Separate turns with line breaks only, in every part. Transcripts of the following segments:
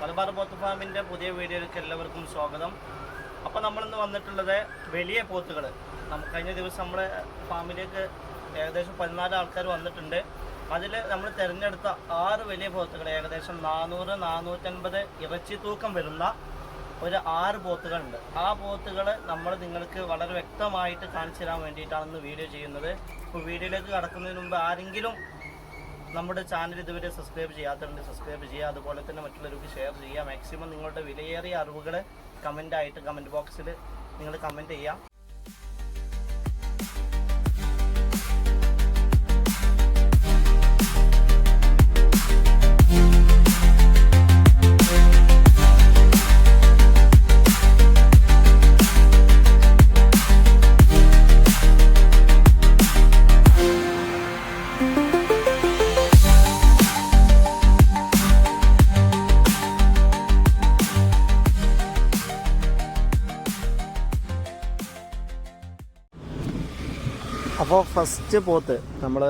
മലബാർ പോത്ത് ഫാമിന്റെ പുതിയ വീഡിയോയിലേക്ക് എല്ലാവർക്കും സ്വാഗതം. അപ്പോൾ നമ്മളിന്ന് വന്നിട്ടുള്ളത് വലിയ പോത്തുകൾ നമുക്ക് കഴിഞ്ഞ ദിവസം നമ്മുടെ ഫാമിലേക്ക് ഏകദേശം പതിനാല് ആൾക്കാർ വന്നിട്ടുണ്ട്. അതിൽ നമ്മൾ തിരഞ്ഞെടുത്ത ആറ് വലിയ പോത്തുകൾ ഏകദേശം നാനൂറ് നാനൂറ്റൻപത് ഇറച്ചി തൂക്കം വരുന്ന ഒരു ആറ് പോത്തുകളുണ്ട്. ആ പോത്തുകൾ നമ്മൾ നിങ്ങൾക്ക് വളരെ വ്യക്തമായിട്ട് കാണിച്ചു തരാൻ വേണ്ടിയിട്ടാണ് ഇന്ന് വീഡിയോ ചെയ്യുന്നത്. ഇപ്പോൾ വീഡിയോയിലേക്ക് കടക്കുന്നതിന് മുമ്പ് ആരെങ്കിലും നമ്മുടെ ചാനൽ ഇതുവരെ സബ്സ്ക്രൈബ് ചെയ്യാത്തവരുണ്ട് സബ്സ്ക്രൈബ് ചെയ്യുക. അതുപോലെ തന്നെ മറ്റുള്ളവർക്ക് ഷെയർ ചെയ്യുക. മാക്സിമം നിങ്ങളുടെ വിലയേറിയ അറിവുകൾ കമന്റായിട്ട് കമന്റ് ബോക്സിൽ നിങ്ങൾ കമന്റ് ചെയ്യുക അപ്പോൾ ഫസ്റ്റ് പോത്ത് നമ്മൾ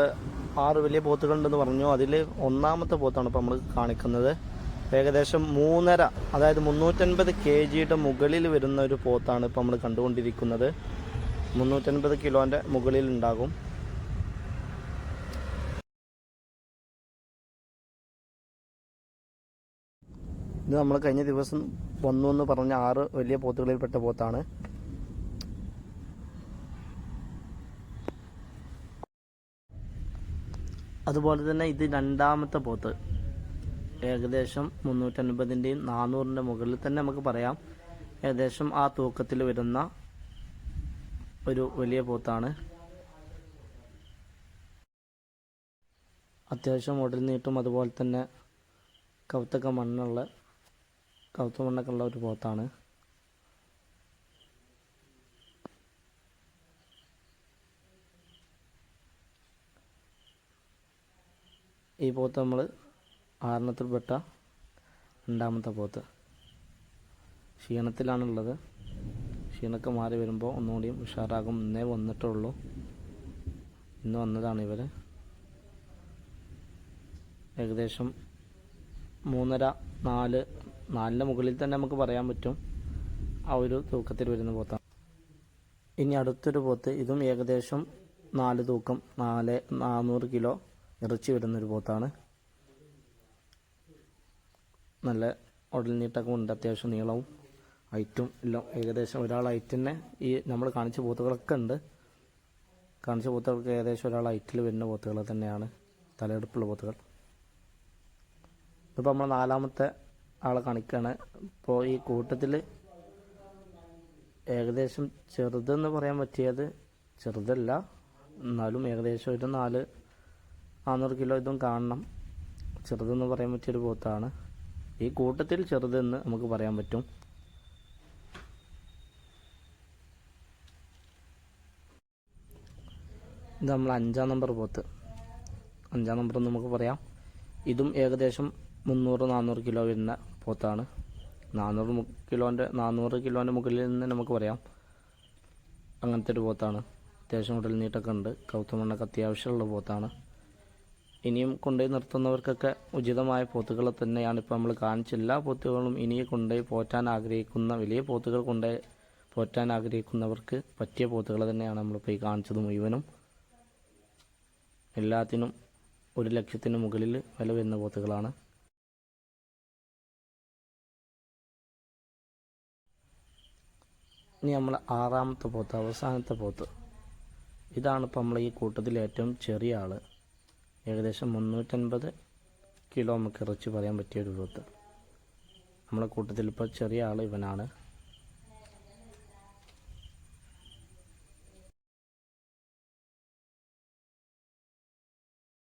ആറ് വലിയ പോത്തുകളുണ്ടെന്ന് പറഞ്ഞു. അതിൽ ഒന്നാമത്തെ പോത്താണ് ഇപ്പോൾ നമ്മൾ കാണിക്കുന്നത്. ഏകദേശം മൂന്നര അതായത് മുന്നൂറ്റൻപത് കെ ജിയുടെ മുകളിൽ വരുന്ന ഒരു പോത്താണ് ഇപ്പോൾ നമ്മൾ കണ്ടുകൊണ്ടിരിക്കുന്നത്. മുന്നൂറ്റൻപത് കിലോന്റെ മുകളിൽ ഉണ്ടാകും. ഇത് നമ്മൾ കഴിഞ്ഞ ദിവസം വന്നു എന്ന് പറഞ്ഞ ആറ് വലിയ പോത്തുകളിൽപ്പെട്ട പോത്താണ്. അതുപോലെ തന്നെ ഇത് രണ്ടാമത്തെ പോത്ത്. ഏകദേശം മുന്നൂറ്റൻപതിന്റെയും നാനൂറിന്റെ മുകളിൽ തന്നെ നമുക്ക് പറയാം. ഏകദേശം ആ തൂക്കത്തിൽ വരുന്ന ഒരു വലിയ പോത്താണ്. അത്യാവശ്യം ഉടൽ നീട്ടും അതുപോലെ തന്നെ കൗത്തൊക്കെ മണ്ണുള്ള കൗത്ത മണ്ണൊക്കെ ഉള്ള ഒരു പോത്താണ്. ഈ പോത്ത് നമ്മൾ ആറെണ്ണത്തിൽപ്പെട്ട രണ്ടാമത്തെ പോത്ത്. ക്ഷീണത്തിലാണുള്ളത്. ക്ഷീണമൊക്കെ മാറി വരുമ്പോൾ ഒന്നുകൂടിയും ഉഷാറാകും. ഇന്നേ വന്നിട്ടുള്ളൂ. ഇന്ന് വന്നതാണ് ഇവർ ഏകദേശം മൂന്നര നാല് നാലിന്റെ മുകളിൽ തന്നെ നമുക്ക് പറയാൻ പറ്റും. ആ ഒരു തൂക്കത്തിൽ വരുന്ന പോത്താണ്. ഇനി അടുത്തൊരു പോത്ത്. ഇതും ഏകദേശം നാല് തൂക്കം. നാല് നാനൂറ് കിലോ ഇറച്ചി വരുന്നൊരു പോത്താണ്. നല്ല ഉടൽ നീട്ടൊക്കെ ഉണ്ട് അത്യാവശ്യം നീളവും ഹൈറ്റും എല്ലാം ഏകദേശം ഒരാൾ ഹൈറ്റിനെ ഈ നമ്മൾ കാണിച്ച പോത്തുകളൊക്കെ ഉണ്ട്. കാണിച്ച പോത്തുകൾക്ക് ഏകദേശം ഒരാൾ ഹൈറ്റിൽ വരുന്ന പോത്തുകൾ തന്നെയാണ്. തലയെടുപ്പുള്ള പോത്തുകൾ. ഇപ്പോൾ നമ്മൾ നാലാമത്തെ ആളെ കാണിക്കുകയാണ് ഇപ്പോൾ ഈ കൂട്ടത്തിൽ ഏകദേശം ചെറുതെന്ന് പറയാൻ പറ്റിയത് ചെറുതല്ല എന്നാലും ഏകദേശം ഒരു നാല് നാനൂറ് കിലോ ഇതും കാണണം. ചെറുതെന്ന് പറയാൻ പറ്റിയൊരു പോത്താണ്. ഈ കൂട്ടത്തിൽ ചെറുതെന്ന് നമുക്ക് പറയാൻ പറ്റും. ഇത് നമ്മൾ അഞ്ചാം നമ്പർ പോത്ത്. അഞ്ചാം നമ്പർ നമുക്ക് പറയാം. ഇതും ഏകദേശം മുന്നൂറ് നാനൂറ് കിലോ വരുന്ന പോത്താണ്. നാനൂറ് കിലോന്റെ നാനൂറ് കിലോന്റെ മുകളിൽ നിന്ന് നമുക്ക് പറയാം. അങ്ങനത്തെ ഒരു പോത്താണ്. അത്യാവശ്യം ഉടൽ നീട്ടൊക്കെ ഉണ്ട് കൗത്തുമണ്ണൊക്കെ അത്യാവശ്യമുള്ള പോത്താണ്. ഇനിയും കൊണ്ടുപോയി നിർത്തുന്നവർക്കൊക്കെ ഉചിതമായ പോത്തുകൾ തന്നെയാണ് ഇപ്പോൾ നമ്മൾ കാണിച്ച എല്ലാ പോത്തുകളും ഇനിയും കൊണ്ടുപോയി പോറ്റാൻ ആഗ്രഹിക്കുന്ന വലിയ പോത്തുകൾ കൊണ്ടുപോയി പോറ്റാൻ ആഗ്രഹിക്കുന്നവർക്ക് പറ്റിയ പോത്തുകൾ തന്നെയാണ് നമ്മളിപ്പോൾ ഈ കാണിച്ചത് മുഴുവനും. എല്ലാത്തിനും ഒരു ലക്ഷത്തിന് മുകളിൽ വില വരുന്ന പോത്തുകളാണ്. ഇനി നമ്മൾ ആറാമത്തെ പോത്ത് അവസാനത്തെ പോത്ത്. ഇതാണ് നമ്മൾ ഈ കൂട്ടത്തിൽ ഏറ്റവും ചെറിയ ആൾ ഏകദേശം മുന്നൂറ്റൻപത് കിലോ നമുക്ക് ഇറച്ചി പറയാൻ പറ്റിയ ഒരു പോത്ത് നമ്മുടെ കൂട്ടത്തിൽ ഇപ്പോൾ ചെറിയ ആൾ ഇവനാണ്.